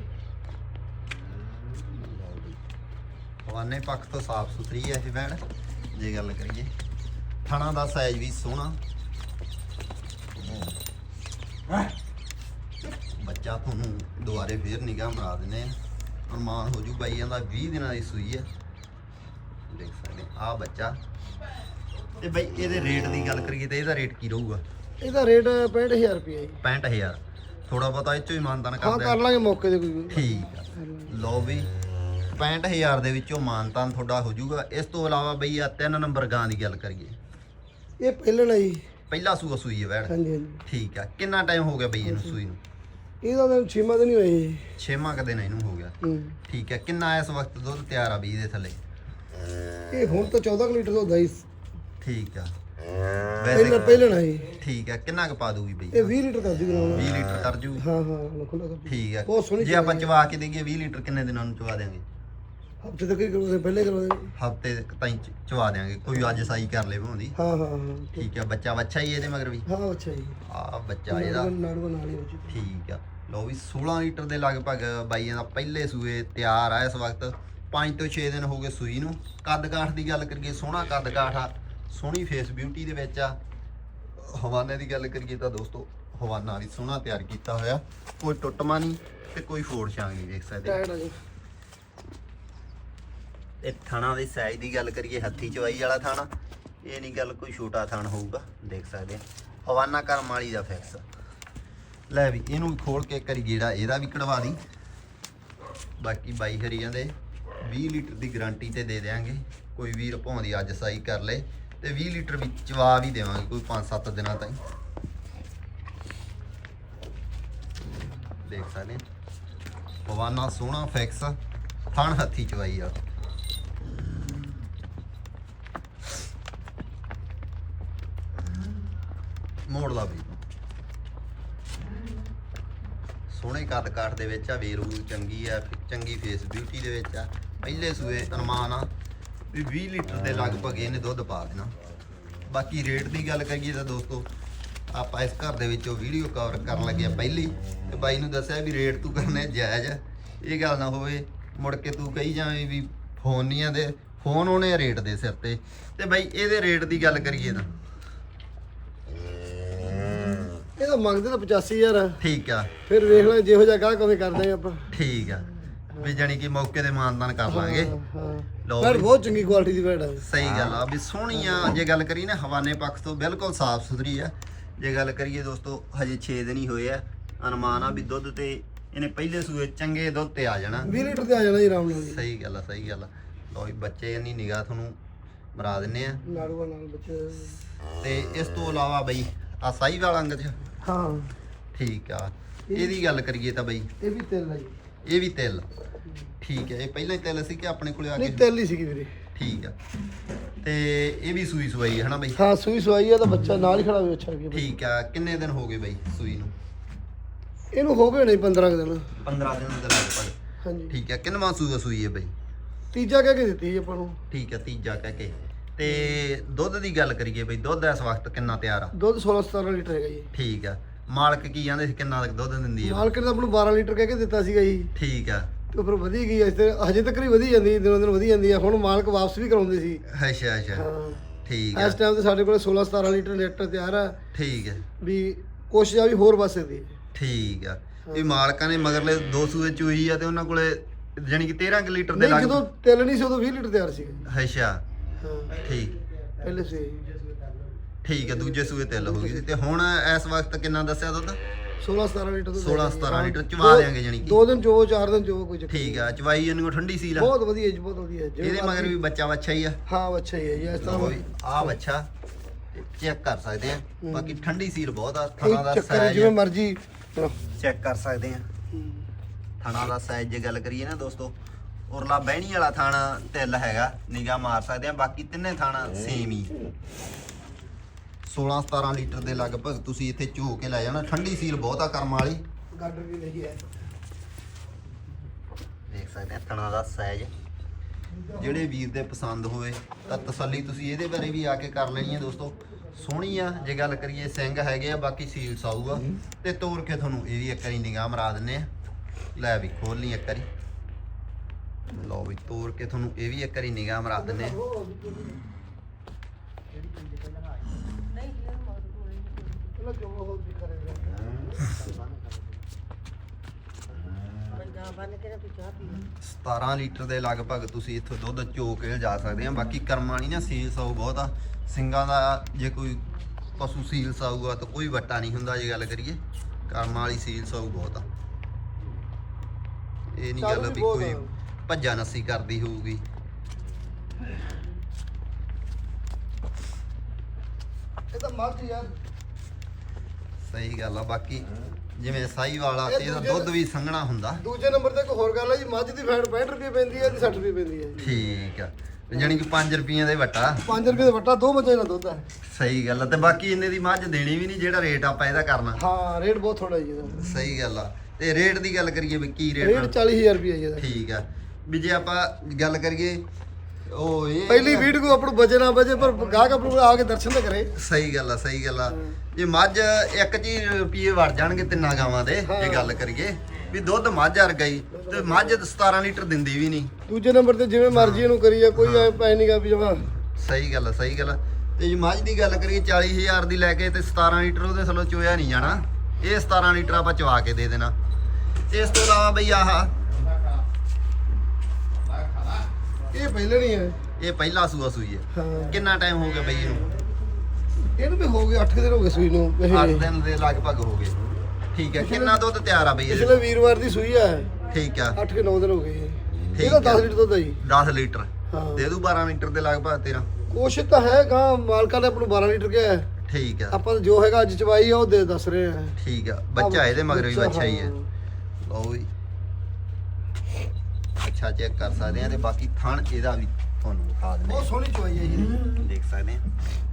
ਹਵਾਨੇ ਪੱਖ ਤੋਂ ਸਾਫ਼ ਸੁਥਰੀ ਹੈ ਇਹ ਵੈਣ ਜੇ ਗੱਲ ਕਰੀਏ। ਥਣਾ ਦਾ ਸਾਈਜ਼ ਵੀ ਸੋਹਣਾ। ਬੱਚਾ ਤੁਹਾਨੂੰ ਦੁਬਾਰੇ ਫੇਰ ਨਿਗਾਹ ਮਰਾ ਦਿੰਨੇ ਅਰਮਾਨ ਹੋ ਜੂ ਬਾਈਆਂ ਦਾ 20 ਦਿਨਾਂ ਦੀ ਸੂਈ ਹੈ ਦੇਖ ਸਕਦੇ ਆ ਬੱਚਾ। ਤੇ ਬਈ ਇਹਦੇ ਰੇਟ ਦੀ ਗੱਲ ਕਰੀਏ ਤੇ ਇਹਦਾ ਰੇਟ ਕੀ ਰਹੂਗਾ? ਇਹਦਾ ਰੇਟ 65000 ਰੁਪਏ ਜੀ। 65000 ਥੋੜਾ ਬਹੁਤਾ ਇਹ ਚੋਂ ਹੀ ਮਾਨਦਾਨ ਹਾਂ ਕਰ ਲਾਂਗੇ ਮੌਕੇ ਤੇ ਕੋਈ ਠੀਕ ਆ। ਲਓ ਵੀ 65000 ਦੇ ਵਿੱਚੋਂ ਮਾਨਤਾਨ ਤੁਹਾਡਾ ਹੋ ਜਾਊਗਾ ਇਸ ਤੋਂ ਇਲਾਵਾ ਬਈ ਆ ਤਿੰਨ ਨੰਬਰ ਗਾਂ ਦੀ ਗੱਲ ਕਰੀਏ। ਇਹ ਪਹਿਲਣਾ ਜੀ। ਪਹਿਲਾ ਸੂਆ ਸੂਈ ਹੈ ਵੈੜ ਹਾਂਜੀ ਹਾਂਜੀ। ਠੀਕ ਆ। ਕਿੰਨਾ ਟਾਈਮ ਹੋ ਗਿਆ ਬਈ ਇਹਨੂੰ ਸੂਈ ਨੂੰ? ਇਹਦਾ ਤਾਂ ਛੇਵਾਂ ਦਿਨ ਹੀ ਹੋਏ ਜੀ। ਛੇਵਾਂ ਕੁ ਦਿਨ ਇਹਨੂੰ ਹੋ ਗਿਆ। ਹੂੰ। ਠੀਕ ਹੈ ਕਿੰਨਾ ਇਸ ਵਕਤ ਦੁੱਧ ਤਿਆਰ ਆ ਬਈ ਇਹਦੇ ਥੱਲੇ? ਇਹ ਹੁਣ ਤਾਂ 14 ਕੁ ਲੀਟਰ ਦਾ ਹੁੰਦਾ ਜੀ। ਠੀਕ ਆ। ਪਹਿਲਾਂ ਵੈਸੇ ਪਹਿਲਣਾ ਜੀ। ਠੀਕ ਆ ਕਿੰਨਾ ਕੁ ਪਾ ਦੂਗੀ ਬਈ ਇਹ 20 ਲੀਟਰ ਕਰ ਦੀ ਬਣਾਉਣਾ 20 ਲੀਟਰ ਕਰ ਜੂ? ਹਾਂ ਹਾਂ ਖੁੱਲਾ ਕਰ ਠੀਕ ਆ। ਬਹੁਤ ਸੋਹਣੀ ਜੇ ਆਪਾਂ ਚਵਾ ਕੇ ਦੇਈਏ 20 ਲੀਟਰ ਕਿੰਨੇ ਦਿਨਾਂ ਨੂੰ ਚਵਾ ਦੇਾਂਗੇ ਹਫ਼ਤੇ ਤੱਕ ਹੀ ਕਰਵਾਉਂਦੇ ਪਹਿਲੇ ਕਰਵਾਉਂਦੇ ਹਫ਼ਤੇ ਤਾਈਂ ਚ- ਚਵਾ ਦੇਾਂਗੇ ਕੋਈ ਅੱਜ ਸਾਈ ਕਰ ਲੇ ਭਾਉਂਦੀ ਹਾਂ ਹਾਂ ਹਾਂ। ਠੀਕ ਆ ਬੱਚਾ ਬੱਚਾ ਹੀ ਇਹਦੇ ਮਗਰ ਵੀ? ਹਾਂ ਅੱਛਾ ਜੀ ਆ। ਬੱਚਾ ਇਹਦਾ। ਨਾੜੂਆ ਨਾਲ ਹੀ ਵਿੱਚ ਠੀਕ ਆ। ਲਓ ਵੀ 16 ਲੀਟਰ ਦੇ ਲਗਭਗ ਬਾਈਆਂ ਦਾ ਪਹਿਲੇ ਸੂਏ ਤਿਆਰ ਆ ਇਸ ਵਕਤ। 5 ਤੋਂ 6 ਦਿਨ ਹੋ ਗਏ ਸੂਈ ਨੂੰ। ਕੱਦ ਕਾਠ ਦੀ ਗੱਲ ਕਰੀਏ ਸੋਹਣਾ ਕੱਦ ਕਾਠ ਆ ਸੋਹਣੀ ਫੇਸ ਬਿਊਟੀ ਦੇ ਵਿੱਚ ਆ। ਹਵਾਨੇ ਦੀ ਗੱਲ ਕਰੀਏ ਤਾਂ ਦੋਸਤੋ ਹਵਾਨਾ ਵੀ ਸੋਹਣਾ ਤਿਆਰ ਕੀਤਾ ਹੋਇਆ। ਕੋਈ ਟੁੱਟਮਾ ਨਹੀਂ ਤੇ ਕੋਈ ਫੋੜ ਛਾਂਗ ਨਹੀਂ ਦੇਖ ਸਕਦੇ ਇਹ ਥਣਾ ਦੀ ਸਾਈਜ਼ ਦੀ ਗੱਲ ਕਰੀਏ ਹੱਥੀ ਚਵਾਈ ਵਾਲਾ ਥਾਣਾ। ਇਹ ਨਹੀਂ ਗੱਲ ਕੋਈ ਛੋਟਾ ਥਾਣ ਹੋਊਗਾ ਦੇਖ ਸਕਦੇ ਆ ਹਵਾਨਾ ਕਰਮ ਵਾਲੀ ਦਾ ਫਿਕਸ ਲੈ ਵੀ, ਇਹਨੂੰ ਵੀ ਖੋਲ ਕੇ ਕਰੀ ਜਿਹੜਾ ਇਹਦਾ ਵੀ ਕਢਵਾ ਦੀ। ਬਾਕੀ ਬਾਈ ਹਰੀਆਂ ਦੇ 20 ਲੀਟਰ ਦੀ ਗਾਰੰਟੀ ਤੇ ਦੇ ਦੇਾਂਗੇ ਕੋਈ ਵੀਰ ਭਾਉਂਦੀ ਅੱਜ ਸਾਈ ਕਰ ਲੇ, ਤੇ 20 ਲੀਟਰ ਵਿੱਚ ਚਵਾ ਵੀ ਦੇਵਾਂਗੇ, ਕੋਈ 5-7 ਦਿਨਾਂ ਤਾਈਂ। ਦੇਖ ਸਕਦੇ ਪਵਾਨਾ ਸੋਹਣਾ ਫਿਕਸ ਥਣ ਹੱਥੀ ਚਵਾਈ ਆ। ਮੋੜ ਲਾ ਵੀ ਸੋਹਣੇ ਕੱਦ ਕਾਠ ਦੇ ਵਿੱਚ ਆ, ਵੇਰੂ ਚੰਗੀ ਆ ਚੰਗੀ ਫੇਸ ਬਿਊਟੀ ਦੇ ਵਿੱਚ ਆ। ਪਹਿਲੇ ਸੂਏ ਅਨੁਮਾਨ ਆ ਵੀ 20 ਲੀਟਰ ਦੇ ਲਗਭਗ ਇਹਨੇ ਦੁੱਧ ਪਾ ਦੇਣਾ। ਬਾਕੀ ਰੇਟ ਦੀ ਗੱਲ ਕਰੀਏ ਤਾਂ ਦੋਸਤੋ, ਆਪਾਂ ਇਸ ਘਰ ਦੇ ਵਿੱਚੋਂ ਵੀਡੀਓ ਕਵਰ ਕਰਨ ਲੱਗੇ ਆ ਪਹਿਲੀ। ਤੇ ਬਾਈ ਨੂੰ ਦੱਸਿਆ ਵੀ ਰੇਟ ਤੂੰ ਕਰਨੇ ਜਾਇਜ਼ ਆ। ਇਹ ਗੱਲ ਨਾ ਹੋਵੇ, ਮੁੜ ਕੇ ਤੂੰ ਕਹੀ ਜਾਵੇਂ ਵੀ ਫੋਨ ਨਹੀਂ ਆਂਦੇ ਫੋਨ ਉਹਨੇ ਰੇਟ ਦੇ ਸਿਰ ਤੇ। ਤੇ ਬਾਈ, ਇਹਦੇ ਰੇਟ ਦੀ ਗੱਲ ਕਰੀਏ ਤਾਂ ਇਹਦਾ ਮੰਗਦੇ ਤਾਂ 85000 ਆ। ਠੀਕ ਆ। ਫਿਰ ਵੇਖ ਲੈ ਜਿਹੋ ਜਿਹਾ ਗਾਹਕ ਉਵੇਂ ਕਰਦੇ ਆ ਆਪਾਂ। ਠੀਕ ਆ। ਵੀ ਜਾਨੀ ਕਿ ਮੌਕੇ ਤੇ ਮਾਨਦਾਨ ਕਰ ਲਾਂਗੇ। ਲਓ ਪਰ। ਬਹੁਤ ਚੰਗੀ ਕੁਆਲਿਟੀ ਦੀ ਭੈੜ ਆ। ਸਹੀ ਗੱਲ ਆ। ਵੀ ਸੋਹਣੀ ਆ ਜੇ ਗੱਲ ਕਰੀਏ ਨਾ ਹਵਾਨੇ ਪੱਖ ਤੋਂ ਬਿਲਕੁਲ ਸਾਫ਼ ਸੁਥਰੀ ਆ। ਜੇ ਗੱਲ ਕਰੀਏ ਦੋਸਤੋ ਹਜੇ 6 ਦਿਨ ਹੀ ਹੋਏ ਆ। ਅਨੁਮਾਨ ਆ ਵੀ ਦੁੱਧ ਤੇ ਇਹਨੇ ਪਹਿਲੇ ਸੂਏ ਚੰਗੇ ਦੁੱਧ ਤੇ ਆ ਜਾਣਾ। 20 ਲੀਟਰ ਤੇ ਆ ਜਾਣਾ ਜੀ ਆਰਾਮ ਨਾਲ ਜੀ। ਸਹੀ ਗੱਲ ਆ ਸਹੀ ਗੱਲ ਆ। ਲਓ ਵੀ ਬੱਚੇ ਇੰਨੀ ਨਿਗਾਹ ਤੁਹਾਨੂੰ ਮਰਾ ਦਿੰਨੇ ਆ। ਨਾੜੂਆ ਨਾਲ ਬੱਚੇ। ਤੇ ਇਸ ਤੋਂ ਇਲਾਵਾ ਬਈ ਆ ਸਾਈ ਵਾਲਾ ਅੰਗ ਚ ਹਾਂ। ਠੀਕ ਆ। ਇਹਦੀ ਗੱਲ ਕਰੀਏ ਤਾਂ ਬਈ। ਇਹ ਵੀ ਤਿਲ ਹੈ ਜੀ। ਇਹ ਵੀ ਤਿਲ। ਠੀਕ ਹੈ ਇਹ ਪਹਿਲਾਂ ਹੀ ਤਿਲ ਸੀ ਕਿ ਆਪਣੇ ਕੋਲੇ ਆ ਨਹੀਂ ਕੇ ਤਿਲ ਹੀ ਸੀਗੀ ਵੀਰੇ। ਠੀਕ ਆ। ਤੇ ਇਹ ਵੀ ਸੂਈ ਸਵਾਈ ਹੈ ਹਨਾ ਬਈ? ਹਾਂ ਸੂਈ ਸਵਾਈ ਆ ਤਾਂ ਬੱਚਾ ਨਾਲ ਹੀ ਖੜਾ ਵੀ ਅੱਛਾ ਵੀ ਠੀਕ ਆ ਕਿੰਨੇ ਦਿਨ ਹੋ ਗਏ ਬਈ ਸੂਈ ਨੂੰ? ਇਹਨੂੰ ਹੋ ਗਏ ਨਹੀਂ 15 ਕੁ ਦਿਨ। 15 ਦਿਨ ਦੇ ਲਗਭਗ। ਹਾਂਜੀ। ਠੀਕ ਆ ਕਿੰਨਵਾਂ ਸੂਆ ਸੂਈ ਹੈ ਬਈ? ਤੀਜਾ ਕਹਿ ਕੇ ਦਿੱਤੀ ਜੀ ਆਪਾਂ ਨੂੰ। ਠੀਕ ਆ ਤੀਜਾ ਕਹਿ ਕੇ। ਤੇ ਦੁੱਧ ਦੀ ਗੱਲ ਕਰੀਏ ਬਈ ਦੁੱਧ ਇਸ ਵਕਤ ਕਿੰਨਾ ਤਿਆਰ ਆ? ਦੁੱਧ 16 17 ਲੀਟਰ ਹੈਗਾ ਜੀ। ਠੀਕ ਆ। ਮਾਲਕ ਕੀ ਕਹਿੰਦੇ ਸੀ ਕਿੰਨਾ ਕੁ ਦੁੱਧ ਦਿੰਦੀ ਹੈ ਮਾਲਕ ਨੇ ਤਾਂ ਆਪਾਂ ਨੂੰ 12 ਲੀਟਰ ਕਹਿ ਕੇ ਦਿੱਤਾ ਸੀਗਾ ਜੀ। ਠੀਕ ਆ। ਤੇ ਫਿਰ ਵਧੀ ਗਈ ਇਸ ਤੇ ਹਜੇ ਤੱਕ ਹੀ ਵਧੀ ਜਾਂਦੀ ਦਿਨੋਂ ਦਿਨ ਵਧੀ ਜਾਂਦੀ ਆ। ਹੁਣ ਮਾਲਕ ਵਾਪਸ ਵੀ ਕਰਾਉਂਦੇ ਸੀ। ਅੱਛਾ ਅੱਛਾ। ਹਾਂ। ਠੀਕ ਆ। ਇਸ ਟਾਈਮ ਤੇ ਸਾਡੇ ਕੋਲ 16 17 ਲੀਟਰ ਲੀਟਰ ਤਿਆਰ ਆ। ਠੀਕ ਆ। ਵੀ ਕੋਸ਼ਿਸ਼ ਆ ਵੀ ਹੋਰ ਸਕਦੀ ਹੈ ਠੀਕ ਆ। ਇਹ ਮਾਲਕਾਂ ਨੇ ਮਗਰਲੇ ਦੋ ਸੂਏ ਚੋਈ ਆ ਤੇ ਉਹਨਾਂ ਕੋਲੇ ਜਾਨੀ ਕਿ 13 ਕੁ ਲੀਟਰ ਦੇ ਲੱਗ ਜਦੋਂ ਤਿਲ ਨਹੀਂ ਸੀ ਉਦੋਂ 20 ਲੀਟਰ ਤਿਆਰ ਸੀ। ਅੱਛਾ। ਹਾਂ ਠੀਕ। ਪਹਿਲੇ ਸੀ। ਠੀਕ ਆ ਦੂਜੇ ਸੂਏ ਤਿਲ ਹੋ ਗਈ ਸੀ। ਤੇ ਹੁਣ ਇਸ ਵਕਤ ਕਿੰਨਾ ਦੱਸਿਆ ਦੁੱਧ? 16 17 ਲੀਟਰ ਤੋਂ 16 17 ਹਾਂ, ਲੀਟਰ ਚਵਾ ਦੋ- ਦਿਆਂਗੇ ਜਾਨੀ ਕਿ। ਦੋ ਦਿਨ ਚੋ ਚਾਰ ਦਿਨ ਚੋ ਕੋਈ ਚੱਕਰ ਠੀਕ ਆ ਚਵਾਈ ਇਹਨੂੰ ਠੰਡੀ ਸੀ ਲਾ ਬਹੁਤ ਵਧੀਆ ਜੀ ਬਹੁਤ ਵਧੀਆ। ਇਹਦੇ ਮਗਰ ਵੀ ਬੱਚਾ ਵੱਛਾ ਹੀ ਆ। ਹਾਂ ਅੱਛਾ ਹੀ ਹੈ ਜੀ ਇਸ ਤਰ੍ਹਾਂ ਆ ਬੱਚਾ ਚੈੱਕ ਕਰ ਸਕਦੇ ਆ। ਬਾਕੀ ਠੰਡੀ ਸੀਲ ਬਹੁਤ ਆ ਥਣਾ ਦਾ ਸਾਈਜ਼ ਜਿਵੇਂ ਮਰਜ਼ੀ। ਚੈੱਕ ਕਰ ਸਕਦੇ ਆ। ਥਣਾ ਦਾ ਸਾਈਜ਼ ਜੇ ਗੱਲ ਕਰੀਏ ਨਾ ਦੋਸਤੋ ਉਰਲਾ ਬਹਿਣੀ ਵਾਲਾ ਥਾਣਾ ਤਿਲ ਹੈਗਾ ਨਿਗਾ ਮਾਰ ਸਕਦੇ ਆ ਬਾਕੀ ਤਿੰਨੇ ਥਾਣਾ ਸੇਮ ਹੀ। 16 17 ਲੀਟਰ ਦੇ ਲਗਭਗ ਤੁਸੀਂ ਇੱਥੇ ਝੋ ਕੇ ਲੈ ਜਾਣਾ ਠੰਡੀ ਸੀਲ ਬਹੁਤ ਆ ਕਰਮ ਵਾਲੀ। ਗਾਡਰ ਵੀ ਨਹੀਂ ਹੈ। ਦੇਖ ਸਕਦੇ ਆ ਥਣਾ ਦਾ ਸਾਈਜ਼ ਜਿਹੜੇ ਵੀਰ ਦੇ ਪਸੰਦ ਹੋਵੇ ਤਾਂ ਤਸੱਲੀ ਤੁਸੀਂ ਇਹਦੇ ਬਾਰੇ ਵੀ ਆ ਕੇ ਕਰ ਲੈਣੀ ਹੈ ਦੋਸਤੋ। ਸੋਹਣੀ ਆ ਜੇ ਗੱਲ ਕਰੀਏ ਸਿੰਘ ਹੈਗੇ ਆ ਬਾਕੀ ਸੀਲ ਸਾਊ ਆ। ਤੇ ਤੋੜ ਕੇ ਤੁਹਾਨੂੰ ਇਹ ਵੀ ਇੱਕ ਵਾਰੀ ਨਿਗਾਹ ਮਰਾ ਦਿੰਨੇ ਆ। ਲੈ ਵੀ ਖੋਲ ਲਈ ਇੱਕ ਵਾਰੀ। ਲਓ ਵੀ ਤੋੜ ਕੇ ਤੁਹਾਨੂੰ ਇਹ ਵੀ ਇੱਕ ਵਾਰੀ ਨਿਗਾਹ ਮਰਾ ਦਿੰਨੇ ਆ ਚਲੋ ਜੋ ਹੋ। ਵੀ ਕਰੇਗਾ 17 ਲੀਟਰ ਦੇ ਲਗਭਗ ਤੁਸੀਂ ਇੱਥੋਂ ਦੁੱਧ ਚੋ ਕੇ ਜਾ ਸਕਦੇ ਆ ਬਾਕੀ ਕਰਮਾਂ ਵਾਲੀ ਨਾ ਸੀਲ ਸਾਊ ਬਹੁਤ ਆ। ਸਿੰਘਾਂ ਦਾ ਜੇ ਕੋਈ ਪਸ਼ੂ ਸੀਲ ਸਾਊ ਆ ਤਾਂ ਕੋਈ ਵੱਟਾ ਨਹੀਂ ਹੁੰਦਾ ਜੇ ਗੱਲ ਕਰੀਏ। ਕਰਮਾਂ ਵਾਲੀ ਸੀਲ ਸਾਊ ਬਹੁਤ ਆ। ਇਹ ਨਹੀਂ ਗੱਲ ਵੀ ਕੋਈ। ਭੱਜਾ ਨੱਸੀ ਕਰਦੀ ਹੋਊਗੀ। ਇਹ ਤਾਂ ਮੱਝ ਯਾਰ ਸਹੀ ਗੱਲ ਆ ਬਾਕੀ ਜਿਵੇਂ ਸਾਈ ਵਾਲਾ ਤੇ ਇਹਦਾ ਦੁੱਧ ਵੀ ਸੰਘਣਾ ਹੁੰਦਾ। ਦੂਜੇ ਨੰਬਰ ਤੇ ਇੱਕ ਹੋਰ ਗੱਲ ਹੈ ਜੀ ਮੱਝ ਦੀ ਫੈਟ 65 ਰੁਪਏ ਪੈਂਦੀ ਹੈ ਤੇ 60 ਰੁਪਏ ਪੈਂਦੀ ਹੈ ਠੀਕ ਆ ਜਾਣੀ ਕਿ 5 ਰੁਪਈਆਂ ਦੇ ਵੱਟਾ। 5 ਰੁਪਏ ਦਾ ਵੱਟਾ ਦੋ ਮੱਝਾਂ ਦਾ ਦੁੱਧ ਹੈ ਸਹੀ ਗੱਲ ਆ ਤੇ ਬਾਕੀ ਇੰਨੇ ਦੀ ਮੱਝ ਦੇਣੀ ਵੀ ਨਹੀਂ ਜਿਹੜਾ ਰੇਟ ਆਪਾਂ ਇਹਦਾ ਕਰਨਾ। ਹਾਂ ਰੇਟ ਬਹੁਤ ਥੋੜਾ ਜੀ ਸਹੀ ਗੱਲ ਆ ਤੇ ਰੇਟ ਦੀ ਗੱਲ ਕਰੀਏ ਵੀ ਕੀ ਰੇਟ ਰੇਟ 40000 ਰੁਪਏ ਜੀ ਠੀਕ ਆ ਵੀ ਜੇ ਆਪਾਂ ਗੱਲ ਕਰੀਏ ਉਹ ਇਹ ਪਹਿਲੀ ਵੀਡੀਓ ਆਪਣੂ ਬਜੇ ਨਾ ਬਜੇ ਪਰ ਗਾਹਕ ਆਪਣੂ ਆ ਕੇ ਦਰਸ਼ਨ ਤਾਂ ਕਰੇ। ਸਹੀ ਗੱਲ ਆ ਸਹੀ ਗੱਲ ਆ। ਜੇ ਮੱਝ ਇੱਕ ਹੀ ਰੁਪਏ ਵੜ ਜਾਣਗੇ ਤਿੰਨਾਂ ਗਾਵਾਂ ਦੇ ਜੇ ਗੱਲ ਕਰੀਏ ਵੀ ਦੁੱਧ ਮੱਝ ਵਰਗਾ ਹੀ ਤੇ ਮੱਝ 17 ਲੀਟਰ ਦਿੰਦੀ ਵੀ ਨਹੀਂ। ਦੂਜੇ ਨੰਬਰ ਤੇ ਜਿਵੇਂ ਮਰਜ਼ੀ ਇਹਨੂੰ ਕਰੀਏ ਕੋਈ ਐ ਪੈ ਨਹੀਂਗਾ ਵੀ ਜਮਾ ਸਹੀ ਗੱਲ ਆ ਸਹੀ ਗੱਲ ਆ। ਤੇ ਜੇ ਮੱਝ ਦੀ ਗੱਲ ਕਰੀਏ 40000 ਦੀ ਲੈ ਕੇ ਤੇ 17 ਲੀਟਰ ਉਹਦੇ ਥੱਲੋਂ ਚੋਇਆ ਨਹੀਂ ਜਾਣਾ। ਇਹ 17 ਲੀਟਰ ਆਪਾਂ ਚਵਾ ਕੇ ਦੇ ਦੇਣਾ। ਇਸ ਤੋਂ ਇਲਾਵਾ ਬਈ ਆਹ ਇਹ ਪਹਿਲੇ ਨਹੀਂ ਹੈ। ਇਹ ਪਹਿਲਾ ਸੂਆ ਸੂਈ ਹੈ। ਹਾਂ। ਕਿੰਨਾ ਟਾਈਮ ਹੋ ਗਿਆ ਬਈ ਇਹਨੂੰ? ਇਹਨੂੰ ਵੀ ਹੋ ਗਏ 8 ਦਿਨ ਹੋ ਗਏ ਸੂਈ ਨੂੰ ਇਹ। 8 ਦਿਨ ਦੇ ਲਗਭਗ ਹੋ ਗਏ। ਠੀਕ ਹੈ ਕਿੰਨਾ ਦੁੱਧ ਤਿਆਰ ਆ ਬਈ ਇਹਦੇ? ਪਿਛਲੇ ਵੀਰਵਾਰ ਦੀ ਸੂਈ ਹੈ ਠੀਕ ਆ। 8 ਕਿ 9 ਦਿਨ ਹੋ ਗਏ ਇਹ। ਠੀਕ ਇਹਦਾ ਹੈ। 10 ਲੀਟਰ ਦੁੱਧ ਹੈ ਜੀ। 10 ਲੀਟਰ। ਹਾਂ। ਦੇ ਦੂ 12 ਲੀਟਰ ਦੇ ਲਗਭਗ ਤੇਰਾ। ਕੋਸ਼ਿਸ਼ ਤਾਂ ਹੈ ਗਾਂ ਮਾਲਕਾਂ ਨੇ ਆਪਣੂ 12 ਲੀਟਰ ਕਿਹਾ ਹੈ। ਠੀਕ ਆ। ਆਪਾਂ ਜੋ ਹੈਗਾ ਅੱਜ ਚਵਾਈ ਆ ਉਹ ਦੇ ਦੱਸ ਰਹੇ ਆ। ਠੀਕ ਆ। ਬੱਚਾ ਇਹਦੇ ਮਗਰ ਵੀ ਬੱਚਾ ਹੀ ਹੈ। ਹਾਂ। ਲਓ ਵੀ ਅੱਛਾ ਚੈੱਕ ਕਰ ਸਕਦੇ ਆ ਤੇ ਬਾਕੀ ਥਣ ਇਹਦਾ ਵੀ ਤੁਹਾਨੂੰ ਦਿਖਾ ਦਿੰਦੇ ਬਹੁਤ ਸੋਹਣੀ ਚਵਾਈ ਹੈ ਜੀ। ਦੇਖ ਸਕਦੇ ਆ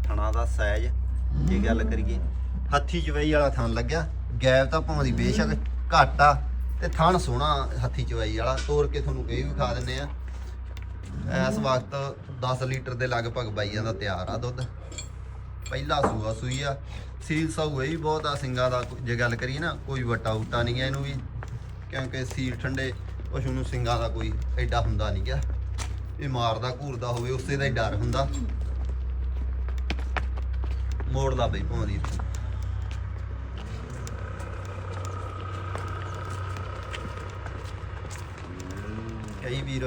ਥਣਾ ਦਾ ਸਾਈਜ਼ ਜੇ ਗੱਲ ਕਰੀਏ ਹੱਥੀ ਚਵਾਈ ਵਾਲਾ ਥਣ ਲੱਗਿਆ ਗੈਪ ਤਾਂ ਭਾਵੇਂ ਦੀ ਬੇਸ਼ੱਕ ਘੱਟ ਆ ਤੇ ਥਣ ਸੋਹਣਾ ਹੱਥੀ ਚਵਾਈ ਵਾਲਾ ਤੋੜ ਕੇ ਤੁਹਾਨੂੰ ਇਹ ਵੀ ਵਿਖਾ ਦਿੰਨੇ ਆ ਇਸ ਵਕਤ 10 ਲੀਟਰ ਦੇ ਲਗਭਗ ਬਾਈਆਂ ਦਾ ਤਿਆਰ ਆ ਦੁੱਧ। ਪਹਿਲਾ ਸੂਆ ਸੂਈ ਆ ਸੀਲ ਸਾਊ ਇਹ ਵੀ ਬਹੁਤ ਆ ਸਿੰਘਾਂ ਦਾ ਜੇ ਗੱਲ ਕਰੀਏ ਨਾ ਕੋਈ ਵਟਾ ਉਟਾ ਨਹੀਂ ਗਿਆ ਇਹਨੂੰ ਵੀ ਕਿਉਂਕਿ ਸੀਲ ਠੰਡੇ ਪਸ਼ੂ ਨੂੰ ਸਿੰਘਾਂ ਦਾ ਕੋਈ ਐਡਾ ਹੁੰਦਾ ਨਹੀਂ ਗਿਆ ਇਹ ਮਾਰਦਾ ਘੂਰਦਾ ਹੋਵੇ, ਉਸੇ ਦਾ ਹੀ ਡਰ ਹੁੰਦਾ। ਮੋੜਦਾ ਬਈ ਭਾਉਂਦੀ ਕਈ ਵੀਰ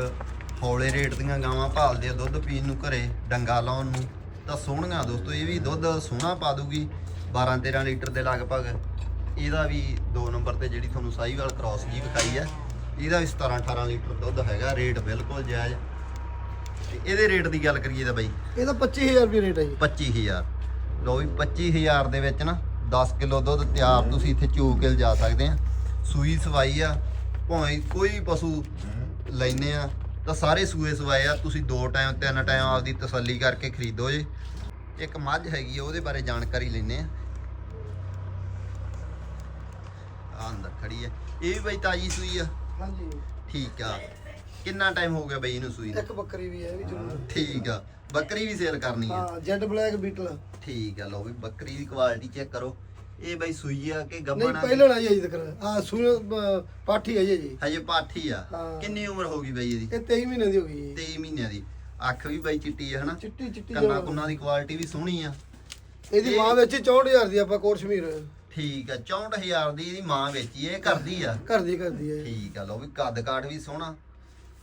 ਹੌਲੇ ਰੇਟ ਦੀਆਂ ਗਾਵਾਂ ਭਾਲਦੇ ਆ, ਦੁੱਧ ਪੀਣ ਨੂੰ ਘਰੇ ਡੰਗਾ ਲਾਉਣ ਨੂੰ। ਤਾਂ ਸੋਹਣੀਆਂ ਦੋਸਤੋ, ਇਹ ਵੀ ਦੁੱਧ ਸੋਹਣਾ ਪਾ ਦੂਗੀ 12 13 ਲੀਟਰ ਦੇ ਲਗਭਗ। ਇਹਦਾ ਵੀ 2 ਨੰਬਰ ਤੇ ਜਿਹੜੀ ਤੁਹਾਨੂੰ ਸਾਈਵਾਲ ਕ੍ਰਾਸ ਜੀ ਵਿਖਾਈ ਹੈ ਇਹਦਾ ਵੀ 17 18 ਲੀਟਰ ਦੁੱਧ ਹੈਗਾ ਰੇਟ ਬਿਲਕੁਲ ਜਾਇਜ਼। ਤੇ ਇਹਦੇ ਰੇਟ ਦੀ ਗੱਲ ਕਰੀਏ ਤਾਂ ਬਈ ਇਹਦਾ 25000 ਰੁਪਏ ਰੇਟ ਹੈ ਜੀ। 25000 ਲੋ ਵੀ 25000 ਦੇ ਵਿੱਚ ਨਾ 10 ਕਿਲੋ ਦੁੱਧ ਤਿਆਰ ਤੁਸੀਂ ਇੱਥੇ ਚੋ ਕੇ ਲਿਜਾ ਸਕਦੇ ਆ। ਸੂਈ ਸਵਾਈ ਆ ਭਾਵੇਂ ਕੋਈ ਪਸ਼ੂ ਲੈਨੇ ਆ ਤਾਂ ਸਾਰੇ ਸੂਏ ਸਵਾਏ ਆ ਤੁਸੀਂ ਦੋ ਟਾਈਮ ਤਿੰਨ ਟਾਈਮ ਆਪਦੀ ਤਸੱਲੀ ਕਰਕੇ ਖਰੀਦੋ ਜੇ। ਇੱਕ ਮੱਝ ਹੈਗੀ ਆ ਉਹਦੇ ਬਾਰੇ ਜਾਣਕਾਰੀ ਲੈਨੇ ਆ। ਆ ਅੰਦਰ ਖੜੀ ਆ। ਇਹ ਵੀ ਬਈ ਤਾਜੀ ਸੂਈ ਆ। ਹਾਂਜੀ। ਠੀਕ ਆ। ਕਿੰਨਾ ਟਾਈਮ ਹੋ ਗਿਆ ਬਈ ਇਹਨੂੰ ਸੂਈ ਨੂੰ? ਇੱਕ ਬੱਕਰੀ ਵੀ ਹੈ ਇਹ ਵੀ ਜ਼ਰੂਰ। ਠੀਕ ਆ। ਬੱਕਰੀ ਵੀ ਸੇਲ ਕਰਨੀ ਆ? ਹਾਂ ਜੈਡ ਬਲੈਕ ਬੀਟਲ। ਠੀਕ ਆ ਲਓ ਵੀ ਬੱਕਰੀ ਦੀ ਕੁਆਲਿਟੀ ਚੈੱਕ ਕਰੋ। ਇਹ ਬਈ ਸੂਈ ਆ ਕਿ ਨਹੀਂ ਗੱਬਣ ਆ? ਪਹਿਲਾਂ ਅਜੇ ਤੱਕ। ਆ ਸੂਈ ਅਹ, ਪਾਠੀ ਹੈ ਜੀ। ਹਜੇ ਪਾਠੀ ਆ? ਹਾਂ। ਕਿੰਨੀ ਉਮਰ ਹੋ ਗਈ ਬਈ ਇਹਦੀ? ਇਹ 23 ਮਹੀਨੇ ਦੀ ਹੋ ਗਈ ਜੀ। 23 ਮਹੀਨਿਆਂ ਦੀ। ਅੱਖ ਵੀ ਬਈ ਚਿੱਟੀ ਆ ਹਨਾ? ਚਿੱਟੀ ਚਿੱਟੀ ਕੰਨਾ। ਕੁੰਨਾ ਦੀ ਕੁਆਲਿਟੀ ਵੀ ਸੋਹਣੀ ਆ। ਇਹਦੀ ਇਹ- ਮਾਂ ਵਿੱਚ 64000 ਦੀ ਆਪਾਂ ਕੋਟ ਸ਼ਮੀਰ ਠੀਕ ਆ 64000 ਦੀ ਇਹਦੀ ਮਾਂ ਵੇਚੀ ਇਹ ਕਰਦੀ ਆ। ਘਰ ਦੀ ਕਰਦੀ ਹੈ ਠੀਕ ਆ ਲਓ ਵੀ ਕੱਦ ਕਾਠ ਵੀ ਸੋਹਣਾ।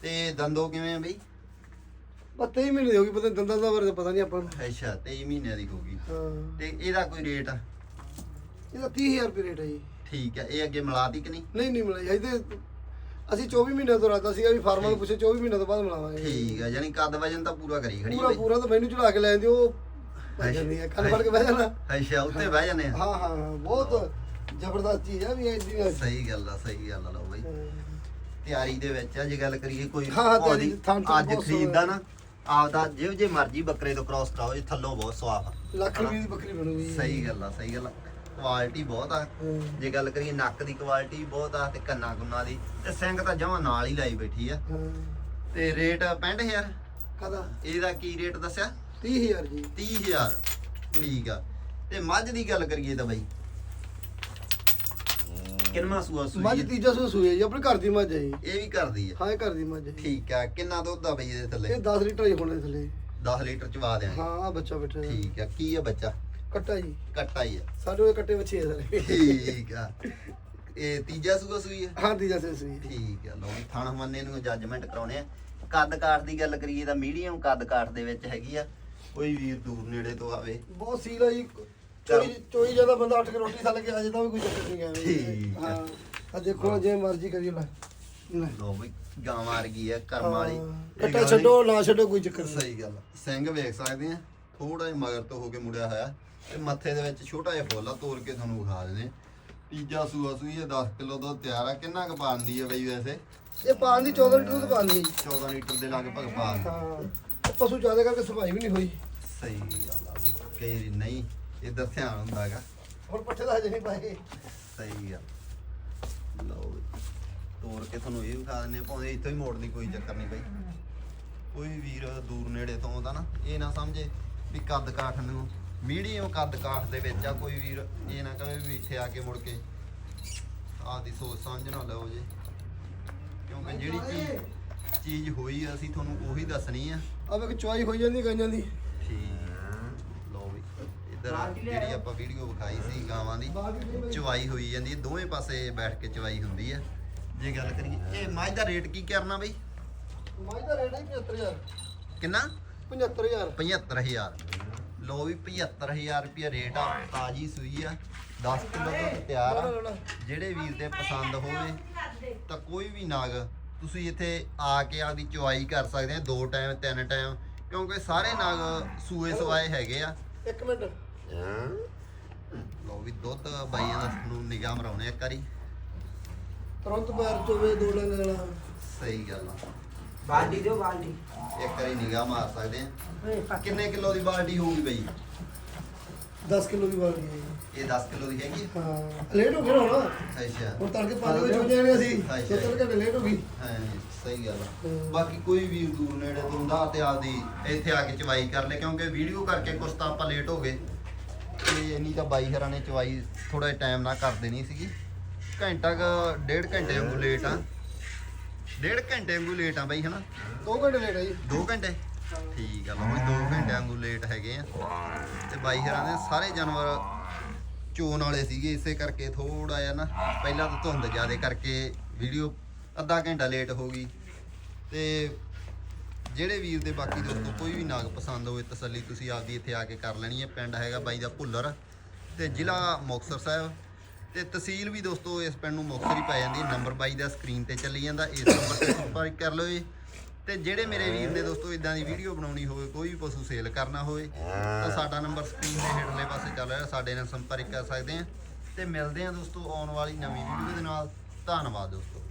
ਤੇ ਦੰਦੋ ਕਿਵੇਂ ਆ ਬਈ? ਬਸ 23 ਮਹੀਨੇ ਦੀ ਹੋ ਗਈ ਪਤਾ ਨੀ ਦੰਦਾਂ ਦਾ ਬਾਰੇ ਤਾਂ ਪਤਾ ਨਹੀਂ ਆਪਾਂ ਨੂੰ। ਅੱਛਾ 23 ਮਹੀਨਿਆਂ ਦੀ ਹੋ ਗਈ। ਹਾਂ। ਤੇ ਇਹਦਾ ਕੋਈ ਰੇਟ ਇਹਦਾ 30000 ਰੁਪਏ ਰੇਟ ਹੈ ਜੀ। ਠੀਕ ਆ ਇਹ ਅੱਗੇ ਮਿਲਾਤੀ ਕਿ ਨਹੀਂ? ਨਹੀਂ ਨਹੀਂ ਜੀ ਤੇ ਅਸੀਂ 24 ਮਹੀਨੇ ਤੋਂ ਰਾਤਾ ਸੀਗਾ ਵੀ ਫਾਰਮਾਂ ਨੂੰ ਪੁੱਛੇ 24 ਮਹੀਨੇ ਤੋਂ ਬਾਅਦ ਮਿਲਾਵਾਂਗੇ। ਠੀਕ ਆ ਯਾਨੀ ਕੱਦ ਵਜਨ ਤਾਂ ਪੂਰਾ ਕਰੀ ਖੜੀ ਪੂਰਾ ਬਈ ਪੂਰਾ ਤਾਂ ਮੈਨੂੰ ਚੜਾ ਕੇ ਲੈ ਜਾਂਦੀ ਉਹ ਬਹਿ ਜਾਂਦੀ ਹੈ ਕੰਨ ਫੜ ਕੇ ਬਹਿ ਜਾਣਾ ਅੱਛਾ ਉੱਤੇ ਬਹਿ ਜਾਂਦੇ ਆ। ਹਾਂ ਹਾਂ ਹਾਂ, ਬਹੁਤ ਜ਼ਬਰਦਸਤ ਚੀਜ਼ ਆ ਵੀ ਐਡੀ ਹਾਂ ਸਹੀ ਗੱਲ ਆ ਸਹੀ ਗੱਲ ਆ ਲਓ ਬਈ। ਤਿਆਰੀ ਦੇ ਵਿੱਚ ਆ ਜੇ ਗੱਲ ਕਰੀਏ ਕੋਈ ਹਾਂ, ਹਾਂ, ਭਾਵੇਂ ਤਿਆਰੀ ਥਾਂ ਥਾਂ ਅੱਜ ਬਹੁਤ ਖਰੀਦਦਾ ਨਾ ਆਪਦਾ ਜਿਹੋ ਜੇ ਮਰਜ਼ੀ ਬੱਕਰੇ ਤੋਂ ਕ੍ਰਾਸ ਕਰਾਓ ਇਹ ਥੱਲੋਂ ਬਹੁਤ ਸਵਾਫ ਆ। ਲੱਖ ਰੁਪਏ ਦੀ ਬੱਕਰੀ ਬਣੂਗੀ। ਸਹੀ ਗੱਲ ਆ ਸਹੀ ਗੱਲ ਆ। ਕੁਆਲਿਟੀ ਬਹੁਤ ਆ। ਹਾਂ। ਜੇ ਗੱਲ ਕਰੀਏ ਨੱਕ ਦੀ ਕੁਆਲਿਟੀ ਬਹੁਤ ਆ ਤੇ ਕੰਨਾਂ ਕੁੰਨਾਂ ਦੀ ਤੇ ਸਿੰਘ ਤਾਂ ਜਮਾਂ ਨਾਲ ਹੀ ਲਾਈ ਬੈਠੀ ਆ। ਹਾਂ। ਤੇ ਰੇਟ 65000 ਕਦਾ ਇਹਦਾ ਕੀ ਰੇਟ ਦੱਸਿਆ? 30000 ਜੀ। 30000 ਠੀਕ ਆ। ਤੇ ਮੱਝ ਦੀ ਗੱਲ ਕਰੀਏ ਤਾਂ ਬਈ। ਕਿੰਨਾ ਸੂਆ ਸੂਈ ਮੱਝ? ਤੀਜਾ ਸੂਈ ਹੈ ਜੀ ਆਪਣੇ ਘਰ ਦੀ ਮੱਝ ਹੈ ਜੀ। ਇਹ ਵੀ ਕਰਦੀ ਆ? ਹਾਂ ਇਹ ਘਰ ਦੀ ਮੱਝ ਹੈ ਜੀ। ਠੀਕ ਆ। ਕਿੰਨਾ ਦੁੱਧ ਆ ਬਈ ਇਹਦੇ ਥੱਲੇ? ਇਹ 10 ਲੀਟਰ ਹੀ ਹੋਣੇ ਥੱਲੇ। 10 ਲੀਟਰ ਚਵਾ ਦਿਆਂਗੇ। ਹਾਂ ਆ ਬੱਚਾ ਬੈਠਾ। ਠੀਕ ਆ। ਕੀ ਆ ਬੱਚਾ? ਕੱਟਾ ਜੀ। ਕੱਟਾ ਹੀ ਆ। ਸਾਡੇ ਕੱਟੇ ਬੱਚੇ ਆ ਸਾਰੇ। ਠੀਕ ਆ। ਇਹ ਤੀਜਾ ਸੂਆ ਸੂਈ ਆ? ਹਾਂ ਤੀਜਾ ਸੇ ਸੂਈ ਠੀਕ ਆ। ਲਓ ਵੀ ਥਣ ਮੰਨੇ ਨੂੰ ਜੱਜਮੈਂਟ ਕਰਾਉਣੇ ਆ। ਕੱਦ ਕਾਠ ਦੀ ਗੱਲ ਕਰੀਏ ਤਾਂ ਮੀਡੀਅਮ ਕੱਦ ਕਾਠ ਦੇ ਵਿੱਚ ਹੈਗੀ ਆ। ਕੋਈ ਵੀਰ ਦੂਰ ਨੇੜੇ ਤੋਂ ਆਵੇ। ਬਹੁਤ ਸੀਲ ਜੀ। ਚੋਈ ਚੋਈ ਜ਼ਿਆਦਾ ਬੰਦਾ ਉੱਠ ਕੇ ਰੋਟੀ ਖਾ ਲਗੇ ਅਜੇ ਤਾਂ ਵੀ ਕੋਈ ਚੱਕਰ ਨਹੀਂ ਠੀਕ ਆਵੇ ਆ। ਹਾਂ। ਆ ਦੇਖੋ ਜੇ ਮਰਜ਼ੀ ਕਰੀ ਲੈ। ਲੈ। ਵੀ ਗਾਂ ਵਰਗੀ ਆ ਕਰਮ ਵਾਲੀ। ਹਾਂ, ਕੱਟਾ ਦੀ- ਛੱਡੋ ਨਾ ਛੱਡੋ ਕੋਈ ਚੱਕਰ ਨਹੀਂ। ਸਹੀ ਗੱਲ ਆ। ਸਿੰਘ ਵੇਖ ਸਕਦੇ ਆ ਥੋੜਾ ਜਿਹਾ ਮਗਰ ਤੋਂ ਹੋ ਕੇ ਮੁੜਿਆ ਹੋਇਆ। ਤੇ ਮੱਥੇ ਦੇ ਵਿੱਚ ਛੋਟਾ ਜਿਹਾ ਫੁੱਲ ਆ ਤੋੜ ਕੇ ਤੁਹਾਨੂੰ ਵਿਖਾ ਦਿੰਦੇ ਆ। ਤੀਜਾ ਸੂਆ ਸੂਈ ਇਹ 10 ਕਿਲੋ ਦੁੱਧ ਤਿਆਰ ਆ। ਕਿੰਨਾ ਕੁ ਪਾਉਂਦੀ ਆ ਬਈ ਵੈਸੇ? ਇਹ ਪਾਣ ਦੀ 14 ਲੀਟਰ ਦੁੱਧ ਜੀ 14 ਲੀਟਰ ਦੇ ਲਗਭਗ ਪਾ ਹਾਂ। ਉਹ ਪਸ਼ੂ ਜ਼ਿਆਦਾ ਕਰਕੇ ਸਫ਼ਾਈ ਵੀ ਨਹੀਂ ਹੋਈ। ਸਹੀ ਗੱਲ ਆ ਬਈ ਕਈ ਵਾਰੀ ਨਹੀਂ ਇਧਰ ਧਿਆਨ ਹੁੰਦਾ ਹੈਗਾ। ਹੁਣ ਪੱਠੇ ਦਾ ਹਜੇ ਨਹੀਂ ਪਾਏ ਸਹੀ ਆ। ਲਓ ਬਈ। ਤੋੜ ਕੇ ਤੁਹਾਨੂੰ ਇਹ ਵਿਖਾ ਦਿੰਦੇ ਆ ਭਾਵੇਂ ਇੱਥੋਂ ਹੀ ਮੋੜਨ ਦੀ ਕੋਈ ਚੱਕਰ ਨਹੀਂ ਬਈ। ਕੋਈ ਵੀਰ ਦੂਰ ਨੇੜੇ ਤੋਂ ਆਉਂਦਾ ਨਾ ਇਹ ਨਾ ਸਮਝੇ ਵੀ ਕੱਦ ਕਾਠ ਨੂੰ ਮੀਡੀਅਮ ਕੱਦ ਕਾਠ ਦੇ ਵਿੱਚ ਆ ਕੋਈ ਵੀਰ ਇਹ ਨਾ ਕਹੇ ਵੀ ਇੱਥੇ ਆ ਕੇ ਮੁੜ ਕੇ। ਆਪਦੀ ਸੋਚ ਸਮਝ ਨਾ ਲਓ ਜੇ। ਕਿਉਂਕਿ ਜਿਹੜੀ ਚੀਜ਼ ਚੀਜ਼ ਹੋਈ ਆ ਅਸੀਂ ਤੁਹਾਨੂੰ ਉਹੀ ਦੱਸਣੀ ਆ। ਆ ਵੇਖ ਚੁਆਈ ਹੋਈ ਜਾਂਦੀ ਗਾਈਆਂ ਦੀ ਵੀ ਇੱਧਰ ਜਿਹੜੀ ਆਪਾਂ ਵੀਡੀਓ ਵਿਖਾਈ ਸੀ ਗਾਵਾਂ ਦੀ ਚਵਾਈ ਹੋਈ ਜਾਂਦੀ ਹੈ ਦੋਵੇਂ ਪਾਸੇ ਬੈਠ ਕੇ ਚਵਾਈ ਹੁੰਦੀ ਹੈ। ਜੇ ਗੱਲ ਕਰੀਏ ਇਹ ਮੱਝ ਦਾ ਰੇਟ ਕੀ ਕਰਨਾ ਬਈ? ਮਾਈ ਦਾ ਰੇਟ ਹੈ 75000 ਕਿੰਨਾ? 75000 75000 ਲੋ ਵੀ 75000 ਰੁਪਿਆ ਰੇਟ ਆ ਤਾਜੀ ਸੂਈ ਆ 10 ਕਿਲੋ ਦੁੱਧ ਤਿਆਰ ਆ। ਜਿਹੜੇ ਵੀਰ ਦੇ ਪਸੰਦ ਹੋਵੇ ਤਾਂ ਕੋਈ ਵੀ ਨਾਗ ਤੁਸੀਂ ਇੱਥੇ ਆ ਕੇ ਆਪਦੀ ਚਵਾਈ ਕਰ ਸਕਦੇ ਆ ਦੋ ਟਾਈਮ ਤਿੰਨ ਟਾਈਮ ਕਿਉਂਕਿ ਸਾਰੇ ਨਾਗ ਸੂਏ ਸਵਾਏ ਹੈਗੇ ਆ। ਇੱਕ ਮਿੰਟ। ਲੋ ਵੀ ਦੁੱਧ ਬਾਈਆਂ ਦਾ ਨੂੰ ਨਿਗਾਹ ਮਰਾਉਣੇ ਇੱਕ ਵਾਰੀ। ਤੁਰੰਤ ਪੈਰ ਚੋਵੇ ਦੋ ਲੰਗ ਵਾਲਾ। ਸਹੀ ਗੱਲ ਆ। ਬਾਲਟੀ ਦਿਓ ਬਾਲਟੀ। ਇੱਕ ਵਾਰੀ ਨਿਗਾਹ ਮਾਰ ਸਕਦੇ ਆ। ਕਿੰਨੇ ਕਿਲੋ ਦੀ ਬਾਲਟੀ ਹੋਊਗੀ ਬਈ? 10 ਕਿਲੋ ਦੀ ਵਾਲੀ ਹੈ ਇਹ 10 ਕਿਲੋ ਦੀ ਹੈਗੀ? ਹਾਂ। ਲੇਟ ਹੋ ਗਿਆ ਹੁਣ। ਅੱਛਾ। ਹੁਣ ਤੜਕੇ 5 ਵਜੇ ਚੁੱਕ ਜਾਣੇ ਅਸੀਂ। ਸੋਚਣ ਘੰਟੇ ਲੇਟ ਹੋ ਗਈ ਹਾਂ ਸਹੀ ਗੱਲ ਆ। ਹਮ। ਬਾਕੀ ਕੋਈ ਵੀ ਦੂਰ ਨੇੜੇ ਤੋਂ ਹੁੰਦਾ ਤੇ ਆਪਦੀ ਇੱਥੇ ਆ ਕੇ ਚਵਾਈ ਕਰ ਲੈ ਕਿਉਂਕਿ ਵੀਡੀਓ ਕਰਕੇ ਕੁਛ ਤਾਂ ਆਪਾਂ ਲੇਟ ਹੋ ਗਏ। ਤੇ ਇੰਨੀ ਤਾਂ ਬਾਈ ਹਰਾਂ ਨੇ ਚਵਾਈ ਥੋੜਾ ਜਿਹਾ ਟਾਈਮ ਨਾਲ ਕਰ ਦੇਣੀ ਸੀਗੀ। ਘੰਟਾ ਕ ਡੇਢ ਘੰਟੇ ਵਾਂਗੂ ਲੇਟ ਆ। ਡੇਢ ਘੰਟੇ ਵਾਂਗੂ ਲੇਟ ਆ ਬਾਈ ਹਨਾ? 2 ਘੰਟੇ ਲੇਟ ਆ ਜੀ। 2 ਘੰਟੇ? ਠੀਕ ਆ ਲਓ ਵੀ 2 ਘੰਟਿਆਂ ਵਾਂਗੂ ਲੇਟ ਹੈਗੇ ਆ। ਤੇ ਬਾਈ ਹਰਾਂ ਦੇ ਸਾਰੇ ਜਾਨਵਰ ਚੋਣ ਵਾਲੇ ਸੀਗੇ ਇਸੇ ਕਰਕੇ ਥੋੜਾ ਜਿਹਾ ਨਾ ਪਹਿਲਾਂ ਤਾਂ ਧੁੰਦ ਜ਼ਿਆਦੇ ਕਰਕੇ ਵੀਡੀਓ ਅੱਧਾ ਘੰਟਾ ਲੇਟ ਹੋ ਗਈ। ਤੇ ਜਿਹੜੇ ਵੀਰ ਦੇ ਬਾਕੀ ਦੋਸਤੋ ਕੋਈ ਵੀ ਨਾਗ ਪਸੰਦ ਹੋਵੇ ਤਸੱਲੀ ਤੁਸੀਂ ਆਪਦੀ ਇੱਥੇ ਆ ਕੇ ਕਰ ਲੈਣੀ ਹੈ। ਪਿੰਡ ਹੈਗਾ ਬਾਈ ਦਾ ਭੁੱਲਰ ਤੇ ਜ਼ਿਲ੍ਹਾ ਮੁਕਤਸਰ ਸਾਹਿਬ। ਤੇ ਤਹਿਸੀਲ ਵੀ ਦੋਸਤੋ ਇਸ ਪਿੰਡ ਨੂੰ ਮੁਕਤਸਰ ਹੀ ਪੈ ਜਾਂਦੀ ਹੈ। ਨੰਬਰ ਬਾਈ ਦਾ ਸਕਰੀਨ ਤੇ ਚੱਲੀ ਜਾਂਦਾ। ਇਸ ਨੰਬਰ ਤੇ ਸੰਪਰਕ ਕਰ ਲਓ ਜੀ। ਤੇ ਜਿਹੜੇ ਮੇਰੇ ਵੀਰ ਦੇ ਦੋਸਤੋ ਇਦਾਂ ਦੀ ਵੀਡੀਓ ਬਣਾਉਣੀ ਹੋਵੇ, ਕੋਈ ਵੀ ਪਸ਼ੂ ਸੇਲ ਕਰਨਾ ਹੋਵੇ, ਤਾਂ ਸਾਡਾ ਨੰਬਰ ਸਕਰੀਨ ਦੇ ਹੇਠਲੇ ਪਾਸੇ ਚੱਲ ਰਿਹਾ। ਸਾਡੇ ਨਾਲ ਸੰਪਰਕ ਕਰ ਸਕਦੇ ਆ ਤੇ ਮਿਲਦੇ ਆ ਦੋਸਤੋ ਆਉਣ ਵਾਲੀ ਨਵੀਂ ਵੀਡੀਓ ਦੇ ਨਾਲ। ਧੰਨਵਾਦ ਦੋਸਤੋ।